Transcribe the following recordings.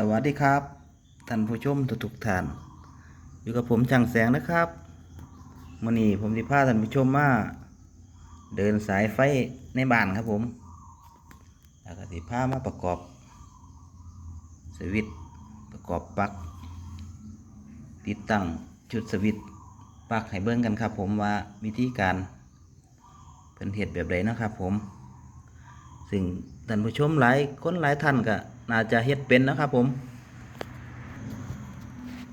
สวัสดีครับท่านผู้ชมทุกๆท่าน อยู่กับผมจังแสงนะครับมื่อนี้ผมสิพาท่านผู้ชมมาเดินสายไฟในบ้านครับผมแล้วก็สิพามาประกอบสวิตประกอบปลั๊กติดตั้งชุดสวิตปลั๊กให้เบิ่งกันครับ ผมว่าวิธีการเป็นเหตุแบบใดนะครับผม ซึ่งท่านผู้ชมหลายคนหลายท่านก็ น่าจะเฮ็ดเป็นนะครับผม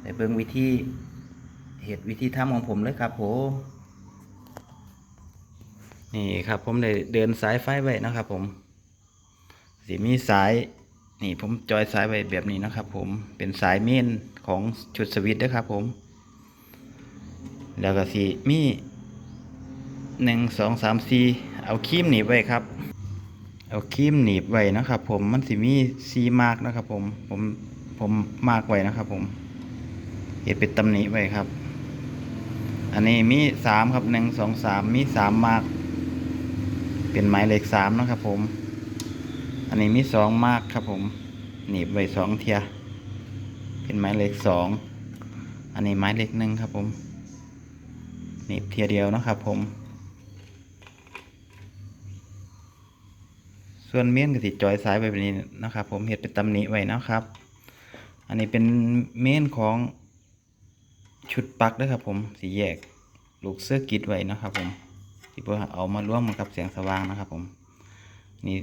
ไปเบิ่งวิธีเฮ็ดวิธีทำของผมเลยครับผมนี่ครับผมได้เดินสายไฟไว้นะครับ ผมสิมีสายนี่ผมจอยสายไว้แบบนี้นะครับ ผมเป็นสายเมนของชุดสวิตช์นะครับ ผม แล้วก็สิมีหนึ่งสองสามสี่เอาคีมหนีไว้ครับ เอาครีมหนีบไว้นะครับ ผมมันสิมีซีมาร์กนะครับ ผมผมผมมาร์กไว้นะครับ ผมเห็ดเป็นตำหนิไว้ครับ อันนี้มีสามครับหนึ่งสองสามมีสามมาร์กเป็นหมายเลขสามนะครับ ผม อันนี้มีสองมาร์กครับผมหนีบไว้สองเทียเป็นหมายเลขสองอันนี้หมายเลขหนึ่งครับผมหนีบเทียเดียวนะครับ ผม ส่วนเม่นก็สิจอยสายไปแบบนี้นะครับผมเห็ดเป็นตำหนิไว้นะครับ อันนี้เป็นเม่นของชุดปลั๊กนะครับผมสีแยกลูกเสื้อกิดไว้นะครับผมที่เพื่อเอามาร่วมกับเสียงสว่างนะครับผมนี่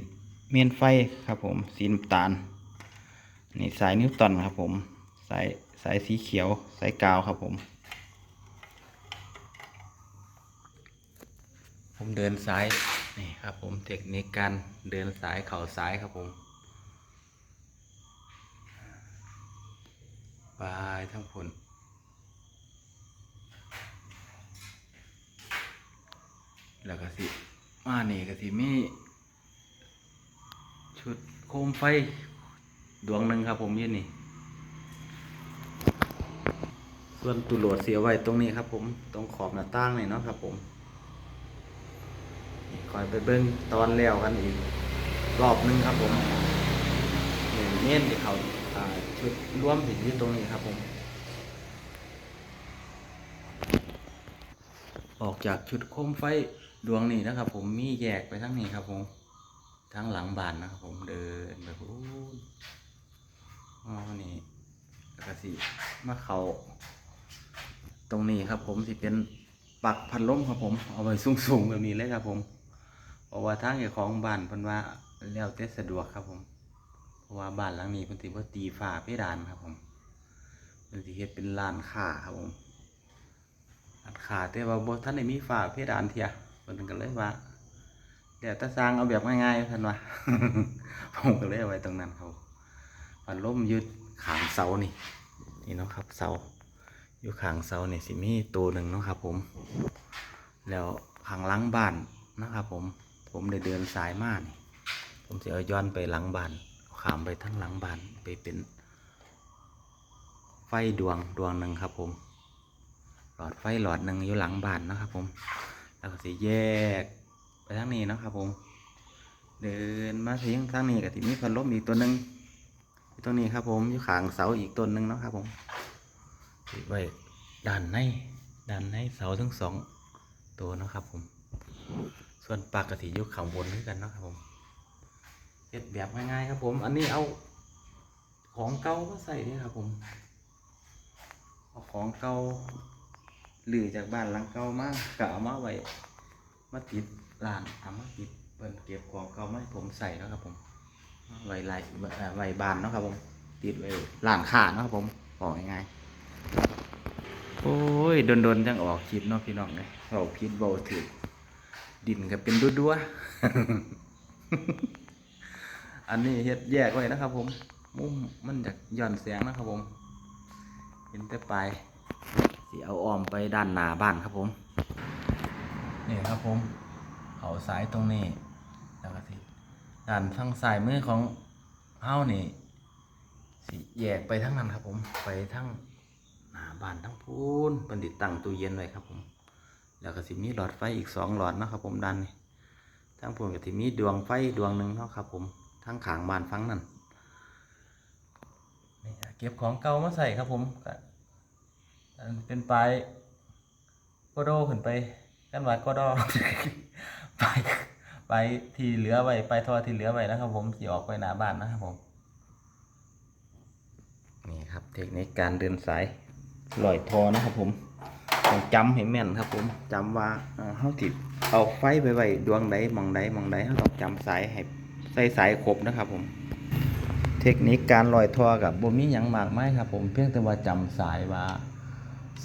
เม่นไฟครับผมสีน้ำตาลนี่สายนิวตันครับผมสายสายสีเขียวสายกาวครับผม ผมเดินสาย นี่ครับผมเทคนิคการเดินสายเข่าสายครับผมบายทั้งผลแล้วก็สิมานี่ก็สิมีชุดโคมไฟดวงหนึ่งครับผมยืนนี่ ส่วนตุโหลดเสียไว้ตรงนี้ครับผม ตรงขอบหน้าต่างนี่เนาะครับผม คอยไปเบิ้งตอนแล้วกันอีก รอบหนึงครับผมหนึ่งเม่นที่เขาชุดร่วมถึงที่ตรงนี้ครับผม ออกจากชุดโคมไฟดวงนี้นะครับ ผมมีแยกไปทั้งนี้ครับผมทั้งหลังบานนะครับผมเดินไปพูนอ๋อนี่แล้วก็สิมาเขาตรงนี้ครับผมสิเป็นปักพัดลมครับผม เอาไว้สูงๆแบบนี้เลยครับผม เพราะว่าทางเจ้าของบ้านเพิ่นว่าแล้วแต่สะดวกครับผม เพราะว่าบ้านหลังนี้เพิ่นสิบ่ตีฝาเพดานครับผมเพิ่นสิเฮ็ดเป็นร้านค้าครับผมร้านค้าแต่ว่าบ่ทันได้มีฝาเพดานเทียเพิ่นก็เลยว่าเดี๋ยวตาสร้างเอาแบบง่ายๆเพิ่นว่าผมก็เลยเอาไว้ตรงนั้นครับพัดลมยึดขางเสานี่นี่เนาะครับเสาอยู่ขางเสาเนี่ยสิมีตัวหนึ่งเนาะครับผม แล้วขางหลังบ้านนะครับผม ผมได้เดินสายมานี่ผมจะเอาย้อนไปหลังบ้านขามไปทั้งหลังบ้านไปเป็น ไฟดวงดวงหนึ่งครับผม หลอดไฟหลอดหนึ่งอยู่หลังบ้านนะครับ ผม แล้วก็สิแยกไปทางนี้นะครับผม เดินมาถึงทางนี้ก็สิมีพัดลมอีกตัวหนึ่งอยู่ตรงนี้ครับ ผมอยู่ขางเสาอีกต้นหนึ่งนะครับผมติดไว้ด้านในด้านในเสาทั้งสองตัวนะครับผม ส่วนปากกติยุคข้างบนด้วยกันเนาะครับผมเฮ็ดแบบง่ายๆครับผม อันนี้เอาของเก่ามาใส่นี่ครับผมเอาของเก่าหรือจากบ้านหลังเก่ามากะเอามาไว้มาติดร้านเอามาติดเปิดเก็บของเก่ามาให้ผมใส่แล้วครับผมไว้ลายไว้บานเนาะครับผม ติดไว้ร้านค้าเนาะครับผมบอกง่ายๆโอ้ยโดนๆจังออกคลิปเนาะพี่น้องเลยเราพิดเบาถือ ดินก็เป็นดัวๆอันนี้เฮ็ดแยกไว้นะครับ ผมมุมมันจากย่อนแสงนะครับผม เห็นแต่ปลายสีเอาอ้อมไปด้านหน้าบ้านครับผมนี่ครับผมเขาสายตรงนี้แล้วก็สิด้านทางซ้ายมือของเฮานี่สิแยกไปทั้งนั้นครับผม ไปทั้งหน้าบ้านทั้งพูนเป็นติดตั้งตู้เย็นไว้ครับผม แล้วก็สิมีหลอดไฟอีกสองหลอดเนาะครับผมด้านนี้ทั้งพวงก็สิมีดวงไฟดวงหนึ่งเนาะครับผมทั้งขางบานฟังนั่นนี่เก็บของเก่ามาใส่ครับผมกันเป็นปลายโกโดขึ้นไปกันว่าโกโดไปไปที่เหลือไว้ไปทอที่เหลือไว้นะครับ ผมที่ออกไปหนาบ้านนะครับผมนี่ครับเทคนิคการเดินสายลอยทอนะครับผม จำให้แม่นครับผมจำว่าเอ่อเฮาติดเอาไฟไปไว้ดวงใดมองใดมองใดเฮาต้องจำสายให้ใส่สายครบนะครับผม เทคนิคการลอยทอกับบ่มีหยังมากมายครับผมเพียงแต่ว่าจำสายว่า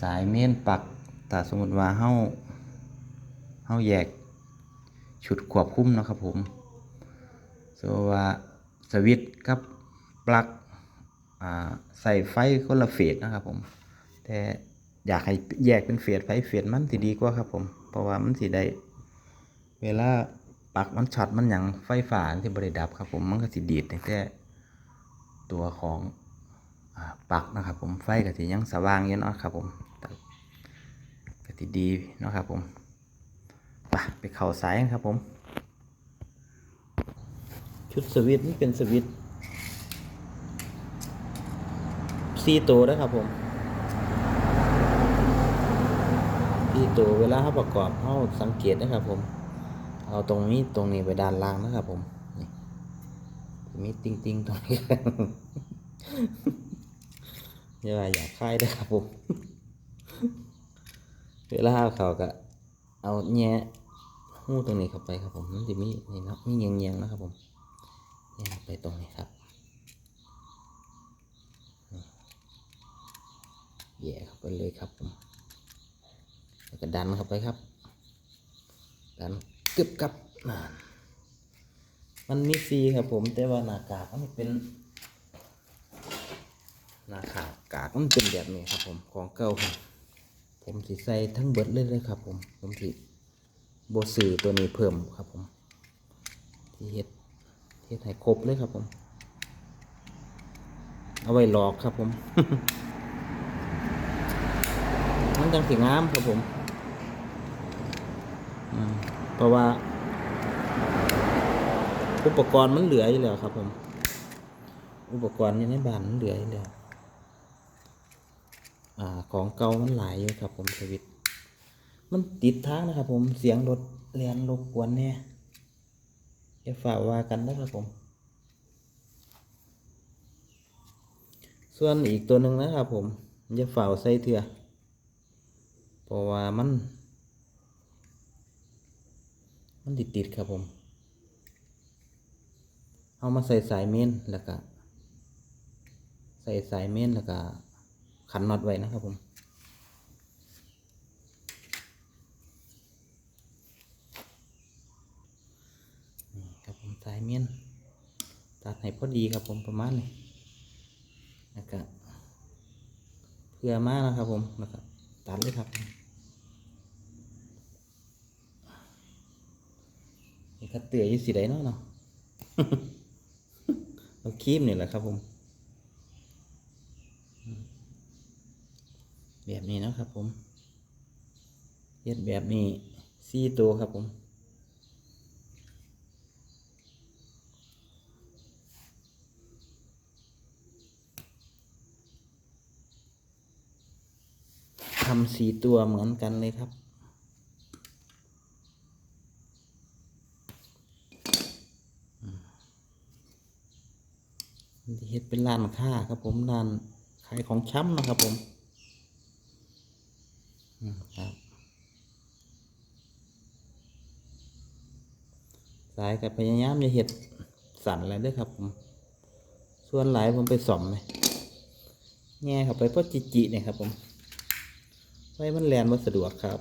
สายเมนปักถ้าสมมติว่าเฮาเฮาแยกชุดควบคุมนะครับผมโซว่าสวิตช์กับปลั๊กใส่ไฟคนละเฟสนะครับผม แต่ อยากให้แยกเป็นเฟสไฟเฟสมันสิดีกว่าครับผมเพราะว่ามันสิได้เวลาปักมันช็อตมันหยังไฟฟ้ามันสิบ่ได้ดับครับผมมันก็สิดีดแต่ตัวของอปักนะครับผมไฟก็สิยังสว่างอยู่เนาะครับผมก็สิดีเนาะครับผมไปไปเข่าสายครับผม ชุดสวิตนี่เป็นสวิตซีตัวนะครับผม ซีตัวเวลาเขาประกอบเขาสังเกตนะครับผม เอาตรงนี้ตรงนี้ไปด้านล่างนะครับผมนี่มีติงติงๆตรงนี้อย่าว่าอยากคายนะครับผมเวลาเขาก็เอาแง่หูตรงนี้เข้าไปครับผมมันจะมีนี่นะมีเงียงเงียงๆนะครับผมแง่ไปตรงนี้ครับแย่เข้าไปเลยครับผม แล้วก็ดันเข้าไปครับ ดันกึบกับนั่นมันมีซีครับผมแต่ว่าหน้ากากมันเป็นหน้ากากกากมันเป็นแบบนี้ครับ ผมของเก่าครับผมสิใส่ทั้งเบิดเลยเลยครับ ผม ผมสิโบสื่อตัวนี้เพิ่มครับผมที่เฮ็ดเฮ็ดให้ครบเลยครับผม เอาไว้หลอกครับผม มันจังสีงามครับผมเพราะว่า อุปกรณ์มันเหลืออยู่แล้วครับผม อุปกรณ์อยู่ในบ้านมันเหลืออยู่แล้วอ่าของเก่ามันหลายอยู่ครับผมสวิตมันติดทางนะครับผมเสียงรถเรียนรบกวนเนี่ยอย่าฝ่าว่ากันนะครับผม ส่วนอีกตัวหนึ่งนะครับผมอย่าฝ่าใส่เถื่อ เพราะว่ามัน มันติดติดๆครับผมเอามาใส่สายเมนแล้วก็ ใส่สายเมนแล้วก็ ขันน็อตไว้นะครับผมครับผมสายเมนตัดให้พอดีครับผมประมาณนี้แล้วก็เพื่อมากนะครับผมแล้วก็ตัดเลยครับ นี่คัดเตืออยู่สีใดเนาะเนาะเอาคีมนี่แหละครับผมแบบนี้นะครับผมเฮ็ดแบบนี้สี่ตัวครับผมทำสีตัวเหมือนกันเลยครับ เฮ็ดเป็นร้านค้าครับผมร้านขายของช้ำนะครับผมครับสายกับพยายามจะเห็ดสั่นอะไรด้วยครับผม ส่วนหลายผมไปส่อมเลยแง่เข้าไปเพราะจิจิเนี่ยครับผม ไว้มันแลนมันสะดวกครับ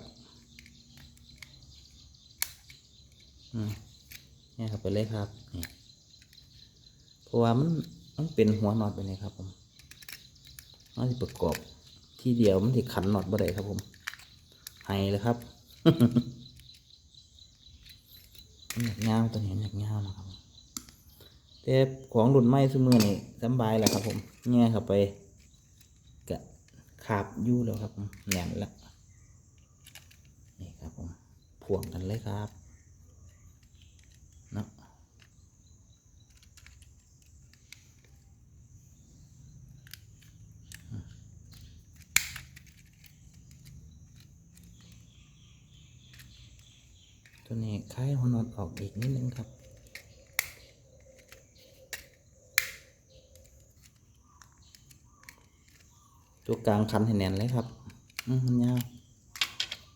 อืมแง่เข้าไปเลยครับเพราะว่ามัน มันเป็นหัวน็อตไปเลยครับผมมันจะประกอบที่เดียวมันที่ขันน็อตบ่ได้ครับผมไฮเลยครับมันอยากเงาตัวนี้มันอยากเงาวนะครับแต่ของรุ่นใหม่สมือนี่สบายแหละครับ ผมแง่เข้าไปกะขาบยู่แล้วครับผมแหนมแล้วนี่ครับผมพ่วงกันเลยครับ ตัวนี้คล้ายหัวนอนออกอีกนิดนึงครับตัวกลางคันให้แน่นเลยครับอืมันยาว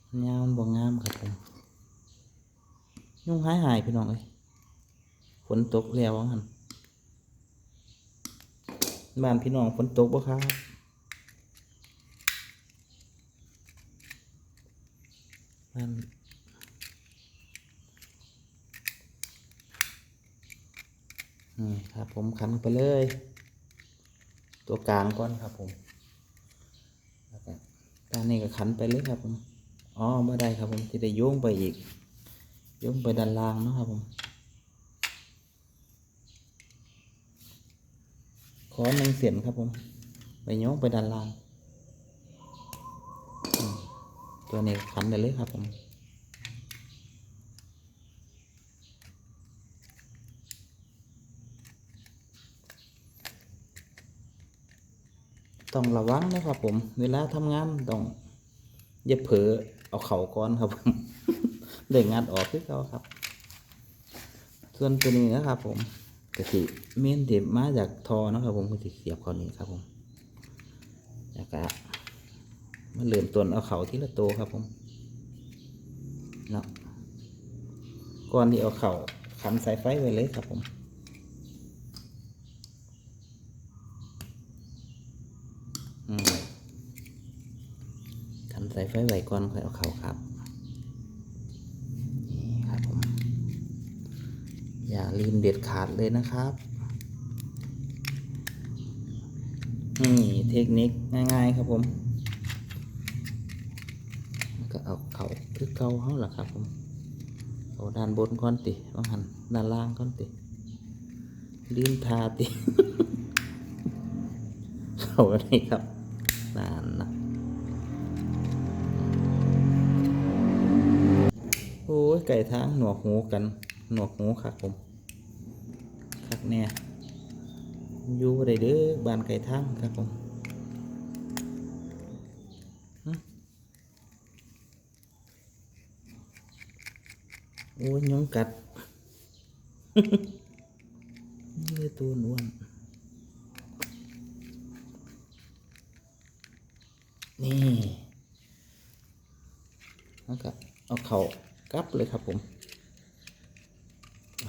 มันยาวมันบ่งามครับผมยุ่งหายหายพี่น้องเอ้ยฝนตกแล้วหันบ้านพี่น้องฝนตกบ่ครับาน อืมครับผมขันไปเลย ตัวกลางก่อนครับผมแล้วก็ด้านนี้ก็ขันไปเลยครับผมอ๋อเมื่อใดครับผมที่ได้โยงไปอีกโยงไปด้านล่างเนาะครับผมขอหนึ่งเสียนครับผม ไปโยงไปด้านล่างตัวนี้ขันได้เลยครับผม ต้องระวังนะครับผม เวลาทำงานต้องอย่าเผลอเอาเข่าก้อนครับผมเด้งงัดออกคือเขาครับ ส่วนตัวนี้นะครับ ผมกะทิเมนเด็บมาจากทอนะครับ ผมกะทิเสียบเขานี้ครับผมแล้วก็มาเริ่อมต้นเอาเข่าที่ละโตวครับผมเนาะก่อนที่เอาเข่าขันสายไฟไว้เลยครับผม อืมขันสายไฟไว้ก่อนค่อยเอาเข่าครับนี่ครับผมอย่าลืมเด็ดขาดเลยนะครับนี่เทคนิคง่ายๆครับผมก็เอาเขาคือเกาเขาแหละครับผมเอาด้านบนก่อนติต้องหันด้านล่างก่อนติลืมทาติ เขาอะไรครับนานนะ ไก่ทางหนวกหูกันหนวกหูครับผมคักแน่อยู่ได้เด้อบานไก่ทางครับผมโอ้ยยงกัดนี่ตัวอ้วนนี่แล้วก็เอาเข่า กลับเลยครับผม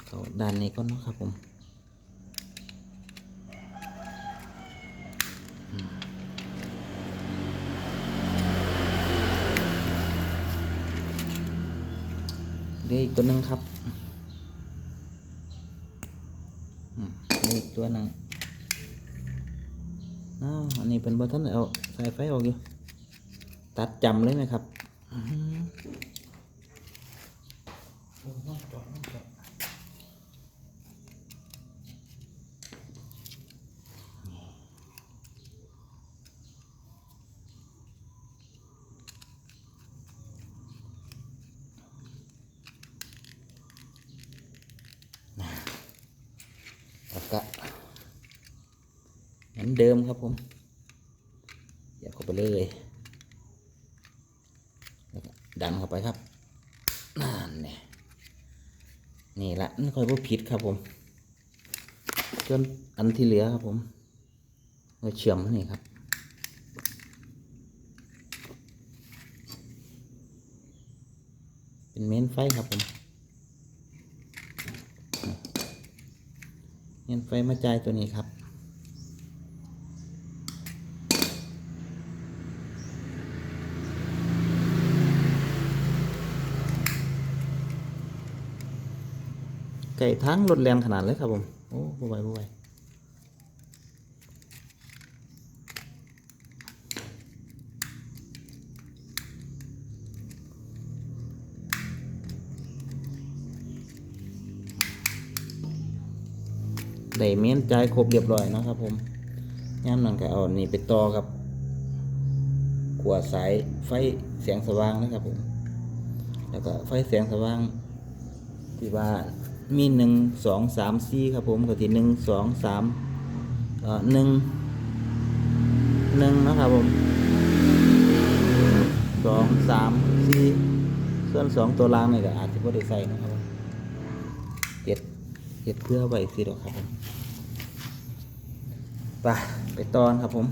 เขาด้านนี้ก่อนเนาะครับผมอืมเหลืออีกตัวหนึ่งครับอีกตัวหนึ่งอ้าวอันนี้เป็นบอทันเอาสายไฟออกอยู่ ตัดจำเลยไหมครับ ก็เหมือนเดิมครับผมอย่าเข้าไปเลยแล้วก็ดันเข้าไปครับนั่นเนี่ยนี่ละนี่ค่อยพูผิดครับผมจนอันที่เหลือครับผมเราเชื่อมนี่ครับเป็นเมนไฟครับผม เมนไฟมาจ่ายตัวนี้ครับไก่ทั้งรถแรงขนาดเลยครับผม โอ้บ่ไหวบ่ไหว ได้เมียนจ่ายครบเรียบร้อยนะครับ ผมย่ามนั่นก็เอานี่ไปต่อกับขวดสายไฟแสงสว่างนะครับผม แล้วก็ไฟแสงสว่างที่ว่ามีหนึ่งสองสามสี่ครับผมกับที่หนึ่งสองสามเอ่อหนึ่งหนึ่งนะครับผมสองสามสี่ส่วนสองตัวล่างนี่ก็อาจจะบ่ได้ใส่นะครับ เฮ็ดเพื่อไว้สิดอกครับผมไปไปตอนครับผม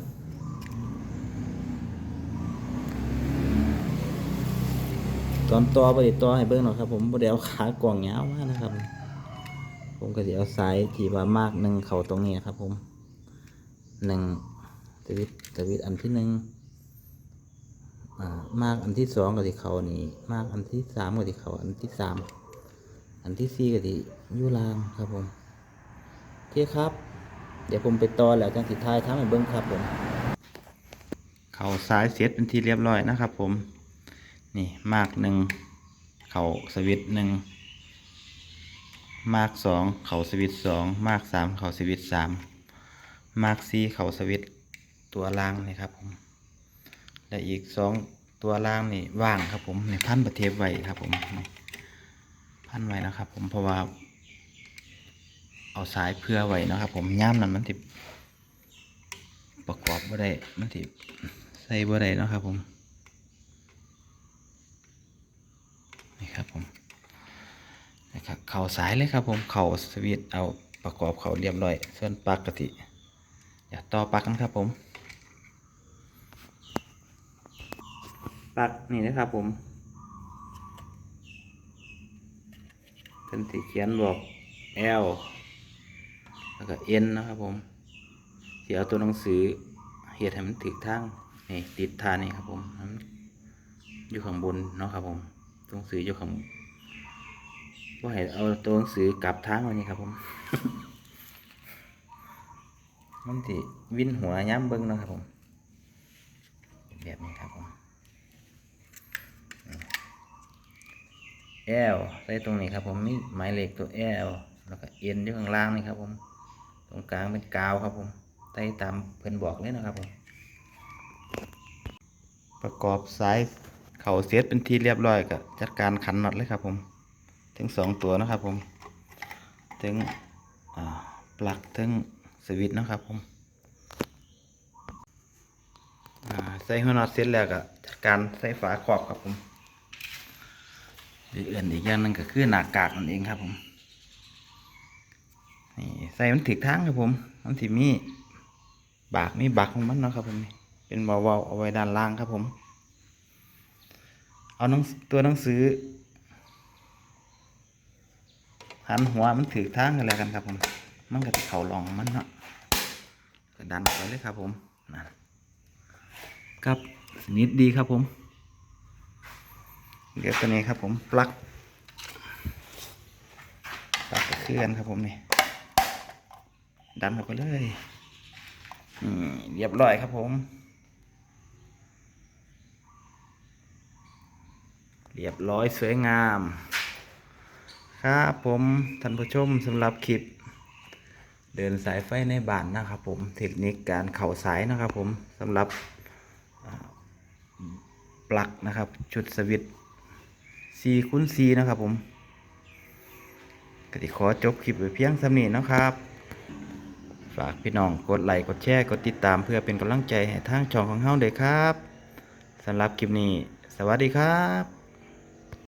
ตอนต่อบ่ได้ต่อให้เบิ่งหรอกครับผมบ่ได้เอาขากล่องยาวมานะครับ ผมก็สิเอาสายที่ว่ามากหนึ่งเข้าตรงนี้ครับ ผมหนึ่งสวิตช์สวิตอันที่หนึ่งมากอันที่สองก็สิเขานี่มากอันที่สามก็สิเขาอันที่สาม อันที่สี่ก็สิยู่ล่างครับผมโอเคครับ เดี๋ยวผมไปต่อแล้วจังสิทายทำให้เบิ่งครับผมเข้าสายเสร็จเป็นที่เรียบร้อยนะครับ ผม นี่มากหนึ่งเข่าสวิตหนึ่งมากสองเข่าสวิตสองมากสามเข่าสวิตสามมากสี่เข่าสวิตตัวล่างนี่ครับผมและอีกสองตัวล่างนี่ว่างครับผมในพันประเทศไว้ครับผมนี่ พันไว้นะครับ ผมเพราะว่า เอาสายเพื่อไว้นะครับ ผมย่ามนั้นมันติดประกอบบ่ได้มันติดใส่บ่ได้นะครับ ผมนี่ครับผมนะครับเข่าสายเลยครับ ผมเข่าสวิตเอาประกอบเข่าเรียบร้อยส่วนปลักกติ อย่าต่อปลักกันครับ ผมปลักนี่นะครับผม เป็นสีเขียนบอก L แล้วก็ N นะครับผมที่เอาตัวหนังสือเหตุให้มันถึกทางนี่ติดทานี่ครับผมอยู่ข้างบนเนาะครับผมตัวหนังสืออยู่ข้างว่าให้เอาตัวหนังสือกลับทางว้นี่ครับผมมันสิวินหัวย้ำเบิ้งเนาะครับผมแบบนี้ครับผม แอลใส่ตรงนี้ครับผมนี่หมายเลขตัวแอลแล้วก็เอ็นอยู่ข้างล่างนี่ครับผมตรงกลางเป็นกาวครับผมใส่ตามเพิ่อนบอกเลยนะครับผมประกอบสายเข่าเสียดเป็นที่เรียบร้อยก็จัดการขันน็อตเลยครับผมถึงสองตัวนะครับผมถึงปลั๊กถึงสวิตช์นะครับผมใส่หัวน็อตเสร็จแล้วก็จัดการใส่ฝาครอบครับผม อีกอื่นอีกอย่างหนึงก็คือหน้ากากนั่นเองครับผมนี่ใส่มันถึกทางครับผมมันสิมีบากมีบักของมันเนาะครับผมเป็นเบาๆเอาไว้ด้านล่างครับผม เอาหนังตัวหนังสือหันหัวมันถือทางกันแล้วกันครับผม มันก็จะเข่าลองมันเนาะก็ดันไปเลยครับผมนะครับสนิทดีครับผม เดี๋ยวตัวนี้ครับผมปลั๊กปลั๊กเคลื่อนครับผมนี่ดันเข้าไปเลยเรียบร้อยครับผม เรียบร้อยสวยงาม ครับผมท่านผู้ชมสำหรับคลิป เดินสายไฟในบ้านนะครับผมเทคนิคการเข่าสายนะครับผมสำหรับปลั๊กนะครับ ชุดสวิต 4คูณ4นะครับผมก็ติขอจบคลิปไว้เพียงสำนีนะครับ ฝากพี่น้องกดไลค์กดแชร์กดติดตามเพื่อเป็นกำลังใจให้ทางช่องของเฮาเลยครับสำหรับคลิปนี้ สวัสดีครับ